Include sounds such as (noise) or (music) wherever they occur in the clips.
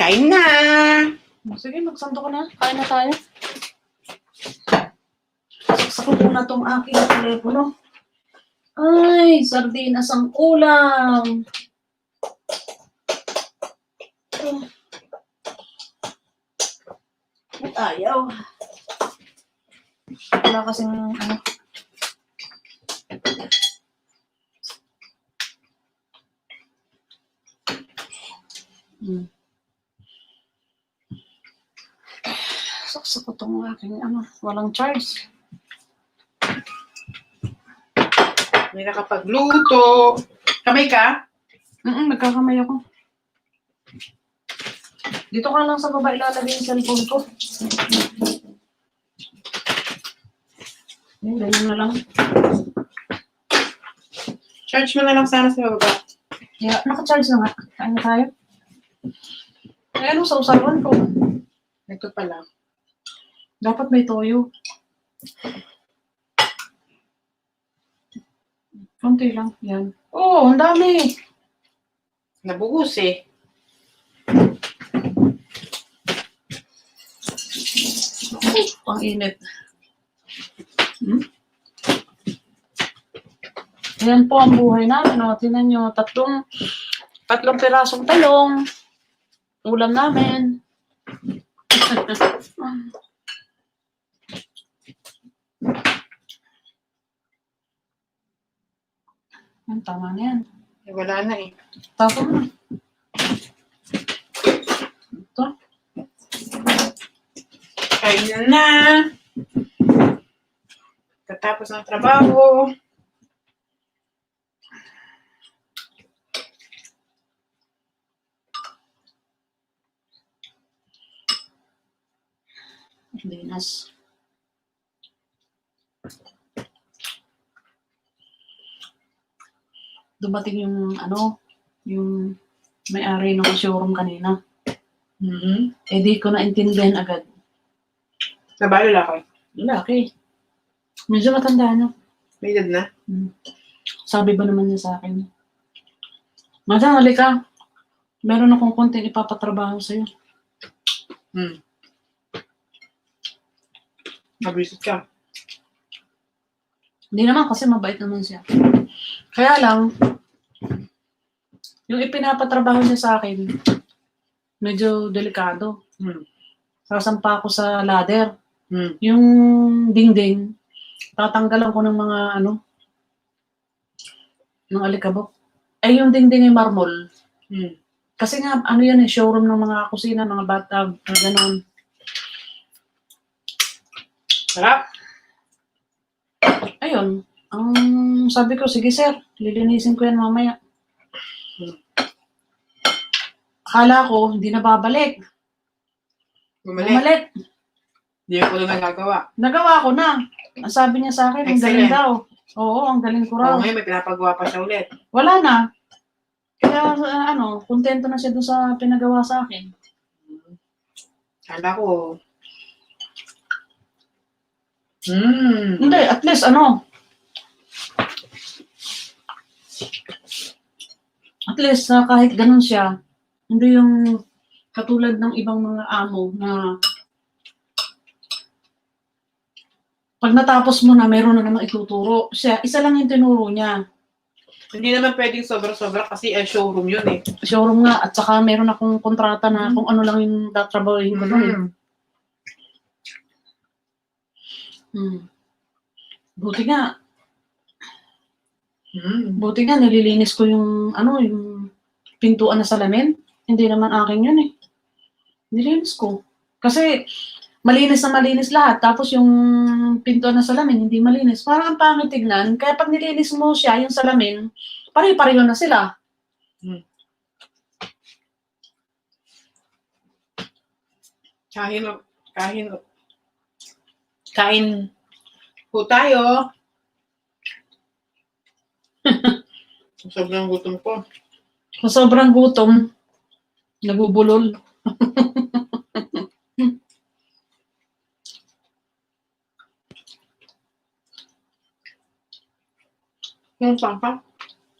Kain na! Sige, magsanto ka na. Kain na tayo. Saksak ko muna tong aking telepono. Ay, sardinas ang ulam. Ba't ayaw? Wala kasing ano. Hmm. Saksak ko tong aking ano, walang charge. May nakapagluto. Kamay ka? Mm nagkakamay ako. Dito ka lang sa baba ilalagay yung cellphone ko. Yan, ganyan na lang. Charge mo na lang sana sa baba. Yeah, naka-charge na nga. Na tayo. Ay, ano sa usapan ko? Ito pala. Dapat may toyo. Konti lang. Yan. Oo, oh, ang dami. Nabuhos eh. Ang init. Hmm? Ayan po ang buhay namin. O, tinan nyo, tatlong, tatlong pirasong talong. Ulam namin. (laughs) Yan, tama na yan. eh. Wala na eh. Tapos na. Ito. Kain na! Katapos ng trabaho. Dinas. Dumating yung ano, yung may-ari ng showroom kanina. Mm-hmm. Eh di ko naintindihan agad. Nabalo lang ako. Lalaki. Medyo matanda na. May edad na. Sabi ba naman niya sa akin? Madam, halika. Meron akong konting ipapatrabaho sa'yo. Hmm. Mabisip ka. Hindi naman kasi mabait naman siya. Kaya lang, yung ipinapatrabaho niya sa akin, medyo delikado. Hmm. Sasampa ako sa ladder. Hmm. Yung dingding, tatanggalan ko ng mga ano, ng alikabok. Eh, yung dingding ay marmol. Hmm. Kasi nga, ano yan eh, showroom ng mga kusina, mga bathtub, mga ganon. Sarap. Ayun, ang sabi ko, sige sir, lilinisin ko yan mamaya. Akala ko, hindi na babalik. Bumalik. Bumalik. Hindi ko na nagagawa. Nagawa ko na. Ang sabi niya sa akin, ang galing daw. Oo, ang galing ko raw. Oo, ngayon may pinapagawa pa siya ulit. Wala na. Kaya, uh, ano, kontento na siya doon sa pinagawa sa akin. Kala ko. Hmm. Hindi, at least, ano, at least, ah, kahit ganun siya, hindi yung katulad ng ibang mga amo na pag natapos mo na, meron na namang ituturo. Siya, isa lang yung tinuro niya. Hindi naman pwedeng sobra-sobra kasi eh, showroom yun eh. Showroom nga, at saka meron akong kontrata na kung ano lang yung tatrabahin ko doon. eh. Hmm. Hmm. Buti nga, Hmm. buti nga nililinis ko yung ano, yung pintuan na salamin. Hindi naman akin yun eh. Nilinis ko. Kasi malinis na malinis lahat. Tapos yung pintuan na salamin, hindi malinis. Parang ang pangit tignan. Kaya pag nilinis mo siya, yung salamin, pare-pareho na sila. Kain, kain, kain po tayo. Sobrang gutom ko. Kung sobrang gutom, nabubulol. Yung pangpa?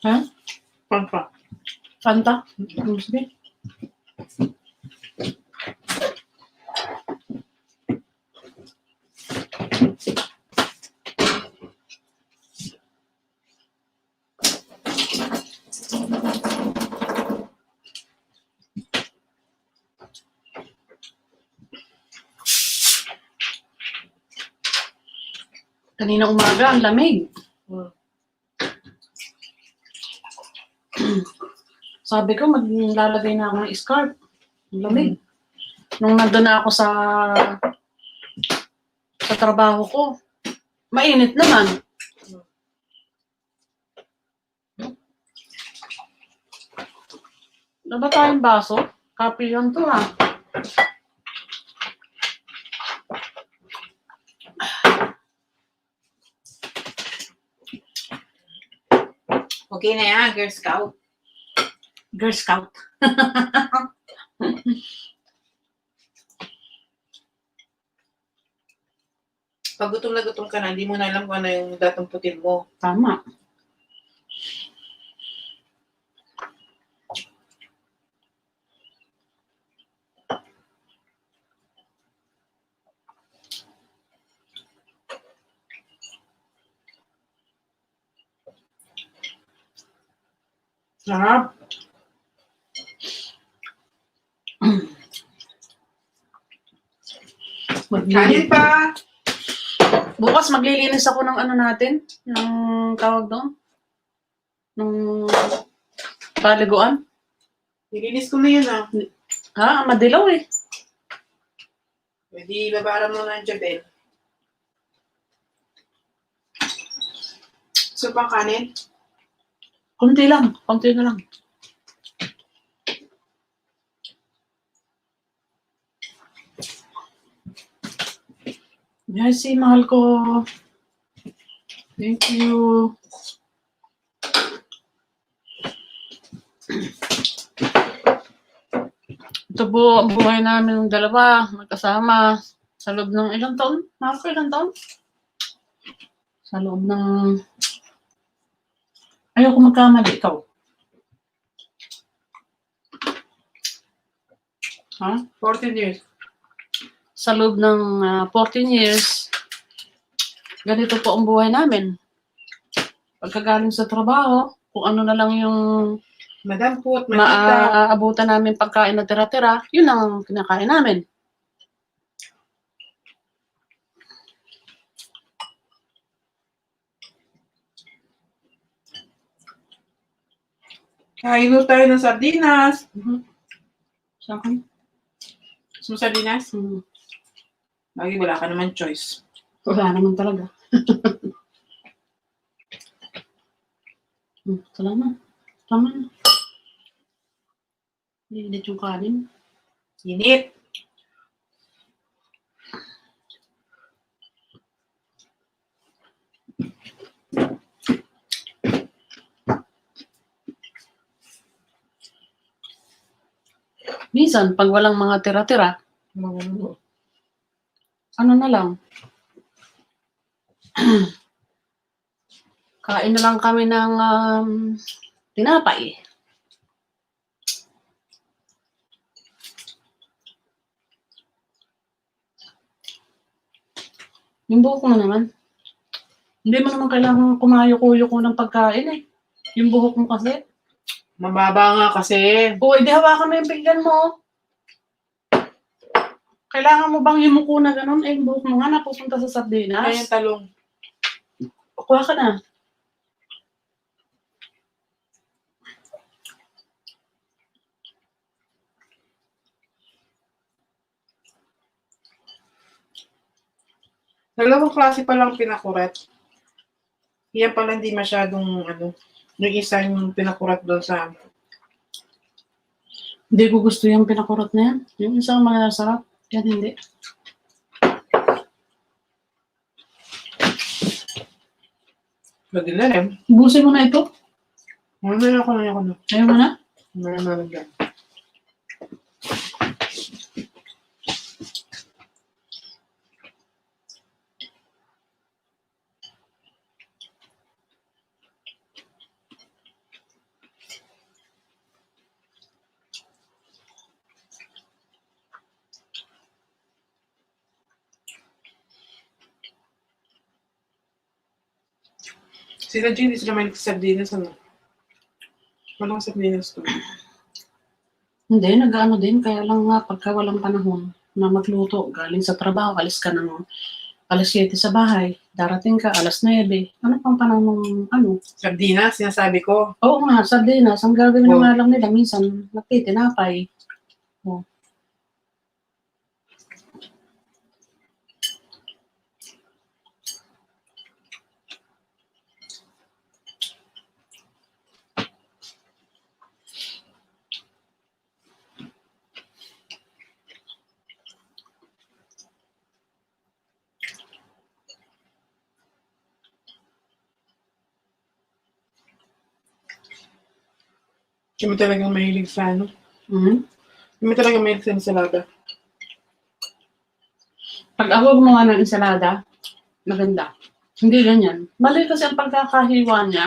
Ha? Pangpa. Fanta? Mm, Sige. Kanina umaga, ang lamig. Hmm. (clears throat) Sabi ko, maglalagay na ako ng scarf. Ang lamig. Nung nandun na ako sa sa trabaho ko, mainit naman. Ano ba tayong baso? Kape lang to ha. Okay na yan, Girl Scout. Girl Scout. Pag gutom na gutom ka na, hindi mo na alam kung ano yung datong putin mo. Tama. Sarap. Maglilinis. pa. Bukas maglilinis ako ng ano natin, ng tawag doon, ng paliguan. Nilinis ko na yun ah. Ha, madilaw eh. Pwede babara mo na ang Jabel. So, pang kanin? Kunti lang, kunti na lang. Mercy, mahal ko. Thank you. Ito po ang buhay namin ng dalawa, magkasama. Sa loob ng ilang taon? Mahal ilang taon? Sa loob ng Ayoko magkamali, ikaw. Ha? 14 years. Sa loob ng ah, 14 years, ganito po ang buhay namin. Pagkagaling sa trabaho, kung ano na lang yung Madam Put, Makita. maaabutan namin pagkain na tira-tira, yun ang kinakain namin. Kain mo tayo ng sardinas. Mhm. Sa akin? Gusto mo sardinas? Hmm. Lagi wala ka naman choice. Wala naman talaga. hmm, salamat. Tama na. Lilit yung kanin. Init. Minsan, pag walang mga tira-tira, ano na lang. (clears throat) Kain na lang kami ng um, tinapay. Yung buhok mo naman. Hindi mo naman kailangan kumayo-kuyo ko ng pagkain eh. Yung buhok mo kasi. Mababa nga kasi. O, hindi hawakan mo yung pinggan mo. Kailangan mo bang yumuko na ganun? Eh, yung buhok mo nga napupunta sa Ay, sardinas. yung talong. Kuha ka na. Dalawang klase pa lang pinakurat. Yan pala hindi masyadong ano. Yung isa yung pinakurat doon sa Hindi ko gusto yung pinakurot na yan. Yung isang mga sarap. Yan hindi. Madilim. Busin mo na ito. Na ako na ako na. Ayaw mo na. Meron na lang Sila Jean, hindi sila may sardinas, ano? Walang sardinas to. Hindi, nag-ano din. Kaya lang nga, pagka walang panahon na magluto, galing sa trabaho, alis ka ng alas 7 sa bahay, darating ka alas 9. Ano pang panahon ng ano? Sardinas, sinasabi ko. Oo nga, sardinas. Ang gagawin Oh. na nga lang nila, minsan nagtitinapay. Oh. Kami talagang mahilig sa ano. Mhm. Kami talagang mahilig sa ensalada. Pag ako gumawa ng ensalada, maganda. Hindi ganyan. Mali kasi ang pagkakahiwa niya.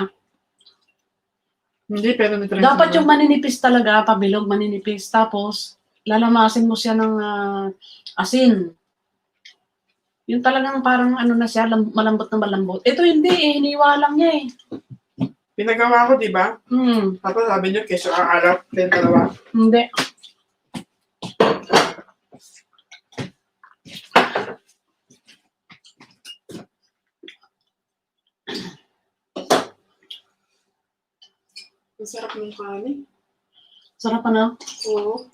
Hindi, pero nitry Dapat yung maninipis talaga, pabilog, maninipis. Tapos, lalamasin mo siya ng ah, asin. Yung talagang parang ano na siya, lam- malambot na malambot. Ito hindi eh, hiniwa lang niya eh. Pinagawa ko, di ba? Hmm, Tapos sabi niyo, keso ang alap, then dalawa. hindi. Ang sarap ng kanin. Sarap ano? Oo.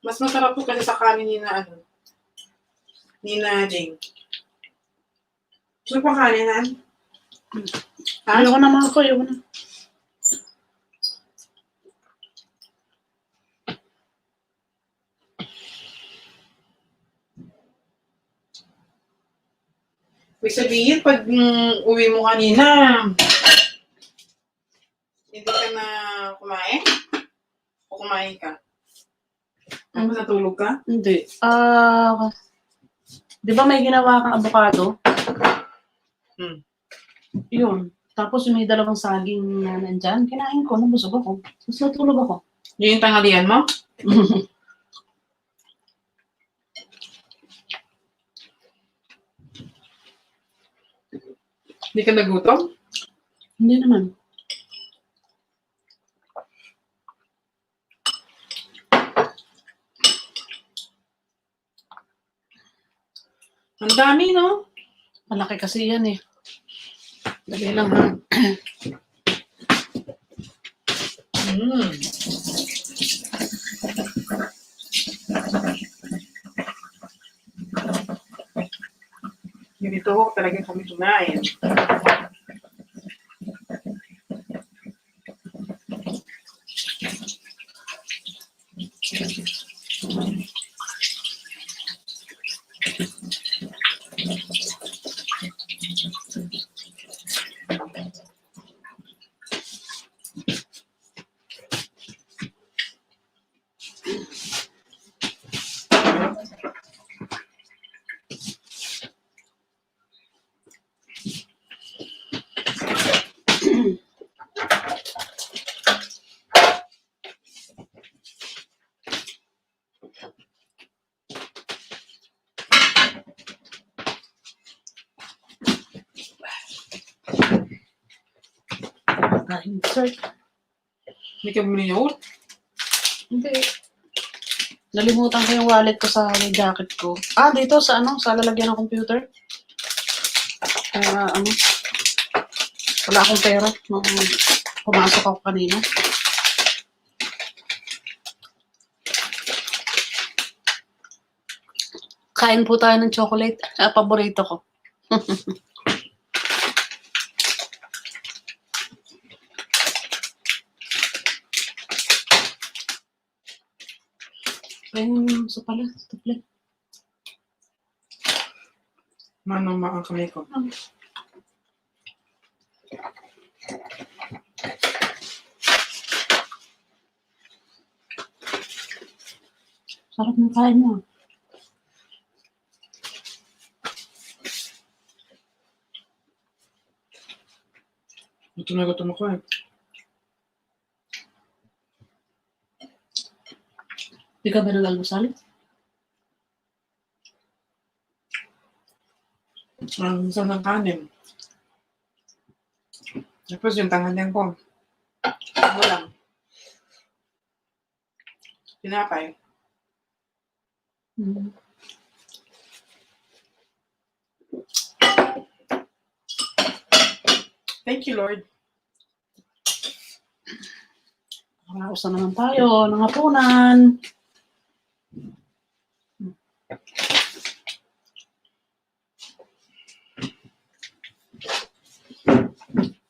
Mas masarap po kasi sa kanin ni na ano. Ni na Jing. Gusto pa kanin, Nan? Ayoko na mga ko, ayoko na. Ibig sabihin, pag mm, uwi mo kanina, hindi ka na kumain? O kumain ka? Ano natulog ka? Hindi. Ah, di ba may ginawa kang avocado? Hmm. Yun. Tapos may dalawang saging na nandyan, kinain ko, nabusog ako. Tapos natulog ako. Yun yung tanghalian mo? (laughs) Hindi ka nagutom? Hindi naman. Ang dami, no? Malaki kasi yan eh. Dali lang ha. Mm. Ganito ho talagang kami kumain. Kain dessert. Hindi ka bumili yogurt? Hindi. Nalimutan ko yung wallet ko sa may jacket ko. Ah, dito sa ano, sa lalagyan ng computer. Kaya ano, wala akong pera nung pumasok ako kanina. Kain po tayo ng chocolate. Ah, paborito ko. (laughs) Ayun, sa pala, sa pala. Manong ang kamay ko. Sarap ng kain mo. Gutom na gutom ako eh. Di ka ba nag-almusal? Ang gusto ng kanin. Tapos yung tanghalian ko. Ano lang. Pinapay. Hmm. Thank you, Lord. Nakaraos na naman tayo ng hapunan.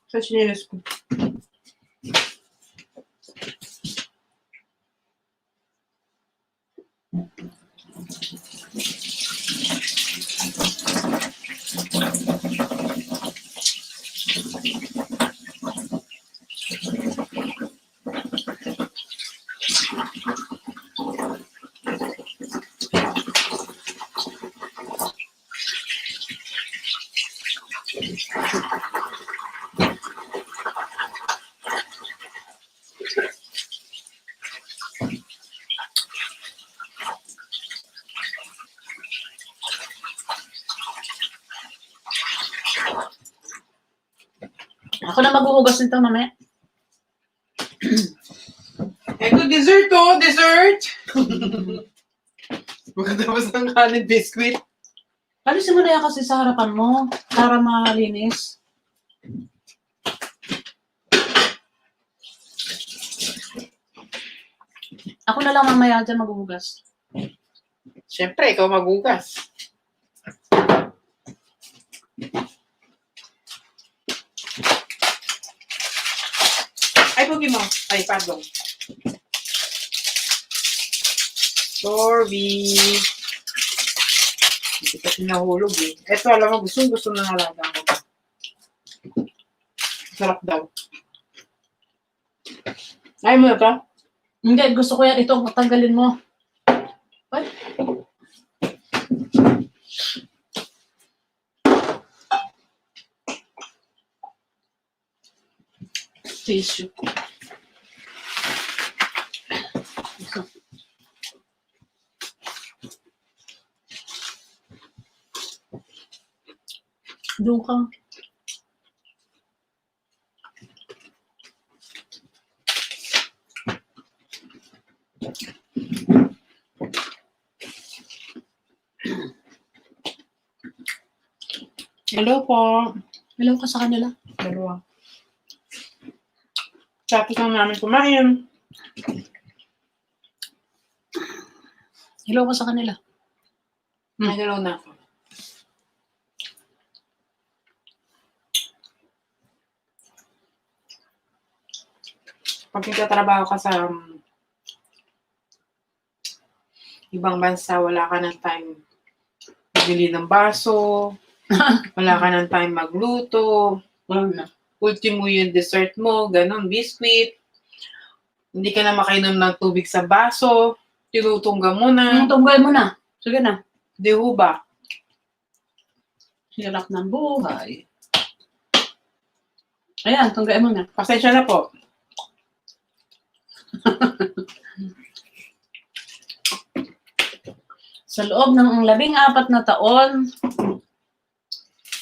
Sa chinelas ko. Ako maghuhugas nito mamaya. Ito, dessert to! Dessert! (laughs) Magkatapos ng kanin biscuit. Alisin mo na yan kasi sa harapan mo para malinis. Ako na lang mamaya dyan maghuhugas. Siyempre, ikaw magugas. Pugi mo. Ay, pardon. Sorry. Hindi kasi nahulog eh. Ito, alam mo, gusto gusto ng alaga ko. Sarap daw. Ay mo na to? Hindi, gusto ko yan. Ito, tanggalin mo. Ay. Tissue. Doon ka. Hello po. Hello ka sa kanila. Dalawa. Tapos na namin kumain. Hello ka sa kanila. May dalaw na ako. Pag nagtatrabaho ka sa um, ibang bansa, wala ka ng time magbili ng baso, (laughs) wala ka ng time magluto, Wala ultimo yung dessert mo, ganun, biscuit. Hindi ka na makainom ng tubig sa baso, tinutungga mo na. Ang tunggay mo na. Sige na. Di ho ba? Hirap ng buhay. Ayan, tunggay mo na. Pasensya na po. (laughs) Sa loob ng labing apat na taon,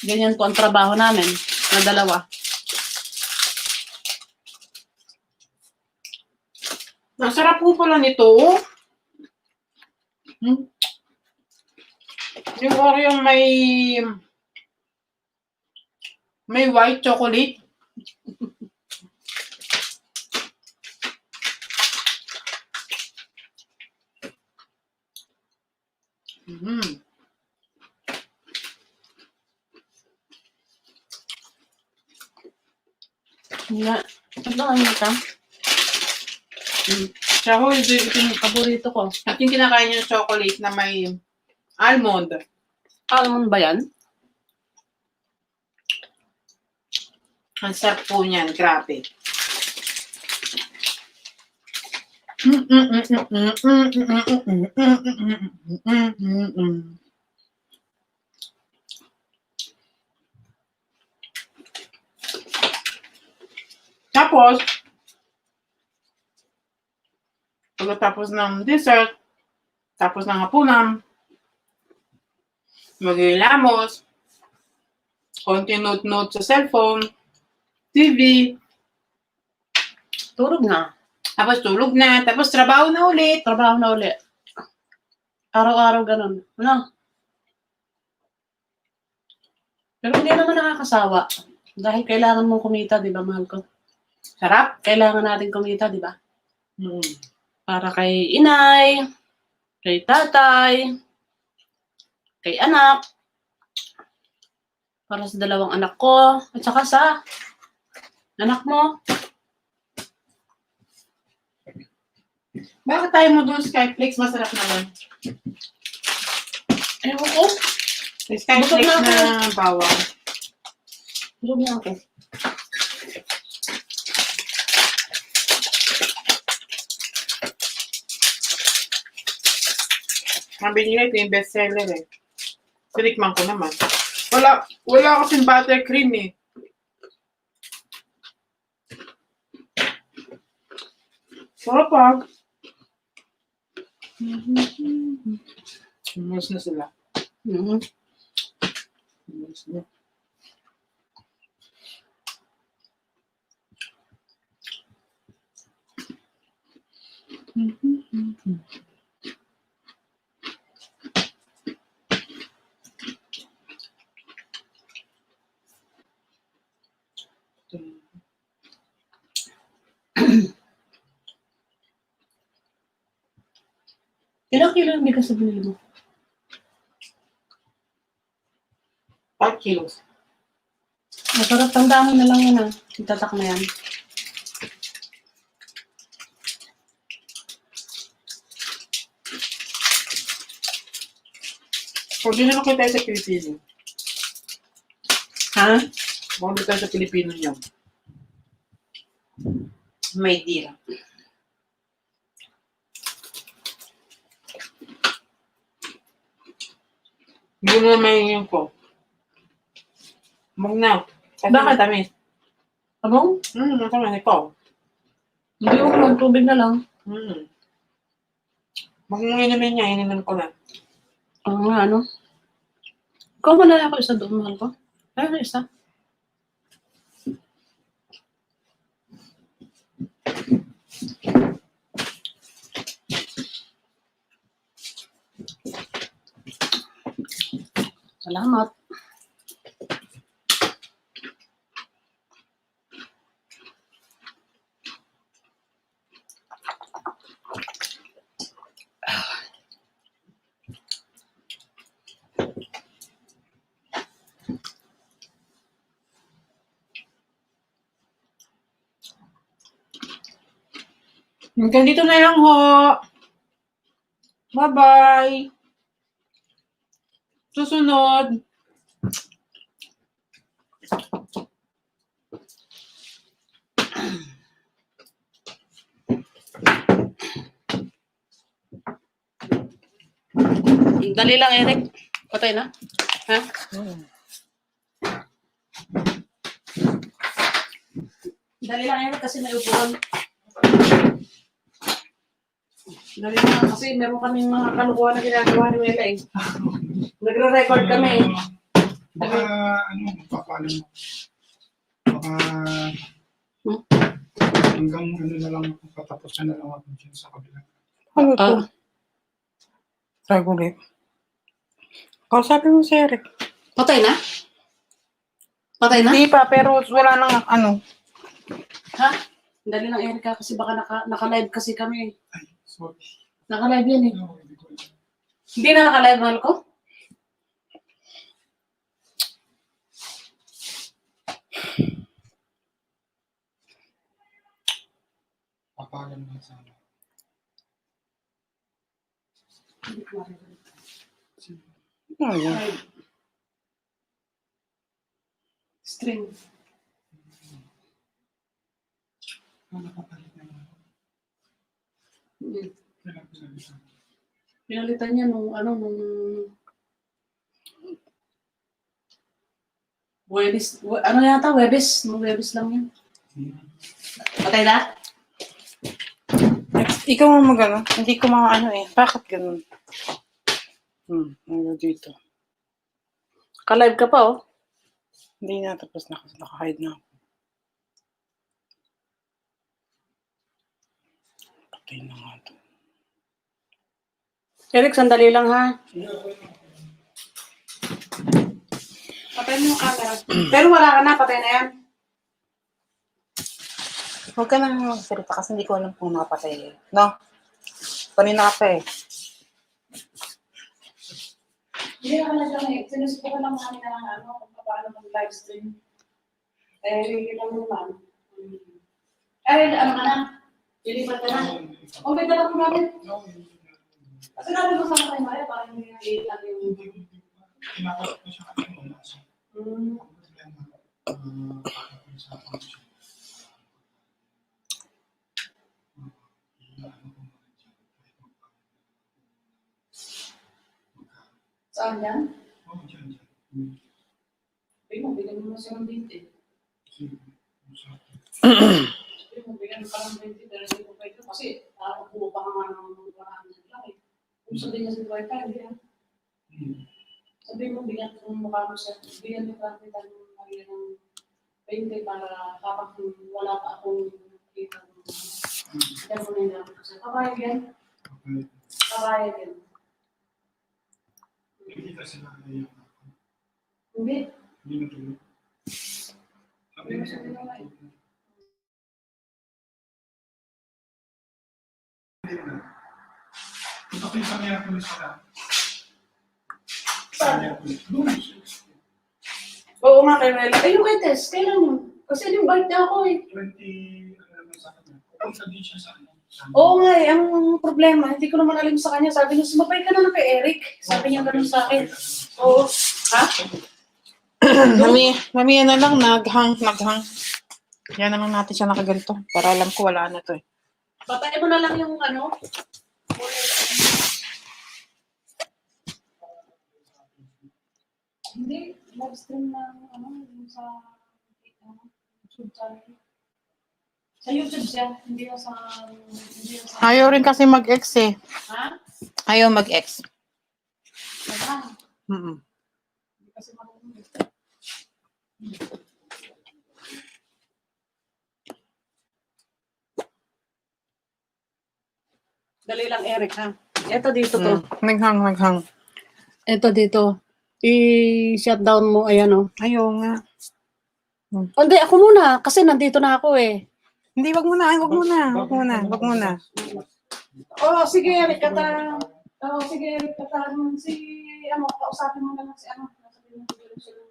ganyan po ang trabaho namin na dalawa. Nasarap po pala nito. Hmm? Yung Oreo may may white chocolate. Mm. Nga, ito ang ito. Siya ho, ito, yung, Paborito ko. at yung kinakain yung chocolate na may almond. Almond ba yan? Ang sarap po niyan, grabe. Tapos, pagkatapos ng dessert, tapos ng hapunan, maglilamos, konti note-note sa cellphone, TV, Turog na. tapos tulog na, tapos trabaho na ulit. Trabaho na uli. Araw-araw ganun. Ano? Pero hindi naman nakakasawa. Dahil kailangan mong kumita, di ba, mahal ko? Sarap. Kailangan natin kumita, di ba? Mm. Para kay inay, kay tatay, kay anak, para sa dalawang anak ko, at saka sa anak mo. Bakit tayo mo doon Skyflakes? Masarap naman. Ewan ko. Busog na na bawang. Busog na ako. Sabi nila ito yung bestseller eh. Tinikman ko naman. Wala, wala kasing buttercream eh. Sarap ah. Umus na sila. Mhm. Umus na. Ilang kilo yung bigas sa binili mo? 5 kilos. Masarap, tandaan mo na lang yan ah. Itatak na yan. Pwede na lang tayo sa Pilipino. Ha? Pwede tayo sa Pilipino niyo. May dira. Hindi na may yung ko. Huwag na. Kasi Bakit? matamis. Abong? Hmm, matamis. Ikaw. Hindi ko lang, tubig na lang. Hmm. Huwag mo inumin niya. Inumin ko na. Oo nga, ano? Ikaw mo na ako isa doon, mahal ko. Ayun, isa. Salamat. Hanggang dito na lang ho. Bye-bye. Susunod. Dali lang, Eric. Patay na. Ha? Dali lang, Eric, kasi may upuan. Dali lang, kasi meron kaming mga kalukuhan na ginagawa ni Mela eh. Nagre-record kami. Baka, ano, papaalam mo. Baka, Hmm? hanggang ano na lang, patapos na lang ako dyan sa kabila. Ano Ah, Try ko ulit. Kausapin mo si Eric. patay na? Patay na? Hindi pa, pero wala nang ano. Ha? Dali lang, Eric, kasi baka naka, naka-live kasi kami. Ay, sorry. Naka-live yan eh. No, hindi ko. Hindi na naka-live, mahal ko? Papaalam na sana. Hindi ko maririnig. Ano yan? Live. Stream. Ano nakapalit na lang. Mm. Kailangan ko sabi sa akin. Pinalitan niya nung ano nung Webis, we- ano yata, Webis, nung Webis lang yan. Patay na? Next, ikaw ang magano. Hindi ko ano eh. Bakit ganun? Hmm, ano dito. Ka-live ka pa oh. Hindi na, tapos naka, naka-hide na ako. Patay na nga to. Eric, sandali lang ha. Patay mo yung camera. Pero wala ka na, patay na yan. Huwag ka nang magsalita kasi hindi ko alam kung nakapatay. eh. No? Kanina ka pa eh. Hindi na kami. Sinusubukan lang namin na lang ano, kung paano mag-live stream. Eh, hindi lang naman. Eh, ano ka na? Lilipat ka na? O, may dala ko namin. Kasi natin ko sa tayo, Maya, para hindi na iilan yung... Siya Saan yan? Oo, dyan, dyan. Hmm. Sabi mo, bigyan mo na siya ng 20. Sige. Usap. Sabi mo, pa ng 20, pero hindi ko pwede. Kasi, parang kuha pa nga ng paraan ng laki. Kung sabihin niya sa Wi-Fi, hindi yan. Hmm. Sabi mo, bigyan kung mukha mo siya, bigyan mo kita ng Maria ng 20 para kapag wala pa akong kita ng Bigyan mo na yung ko siya. Kabayag yan. Okay. Kabayag yan. Hindi kasi nakaiyak ako. Hindi. Hindi natulog. Sabi Hindi mo siya ginawa eh. Na. Ito ko yung kamera ko sa Saan? Doon. Oo nga, kay Mel. Ay, yung kay Tess, kailan yun? Kasi yung birthday ako eh. 20, ano naman sa kanya. Pupunta din siya sa ano. Oo nga eh, ang problema, hindi ko naman alam sa kanya. Sabi niya, sumabay ka na lang kay Eric. Sabi niya ganun sa akin. Oo. Ha? (clears throat) mami, mami yan na lang, naghang, naghang. Yan na lang natin siya nakaganto. Para alam ko wala na to eh. Patayin mo na lang yung ano. Hindi, live stream na ano, yung sa ano, YouTube channel. Sa YouTube siya, hindi na sa... Hindi na sa... Ayaw rin kasi mag-ex eh. Ha? Ayaw mag-ex. Wala. Mm Hindi kasi marunong. Dali lang, Eric, ha? Ito dito to. Naghang, naghang. Ito dito. I-shutdown mo, ayan o. Ayaw nga. Oh, hindi, ako muna. Kasi nandito na ako eh. Hindi, wag muna, wag muna, wag muna, wag muna. Oh, sige, Eric, kata... Oh, sige, Eric, kata... Si, ano, kausapin mo na lang si ano. Sasabihin mo, siguro siya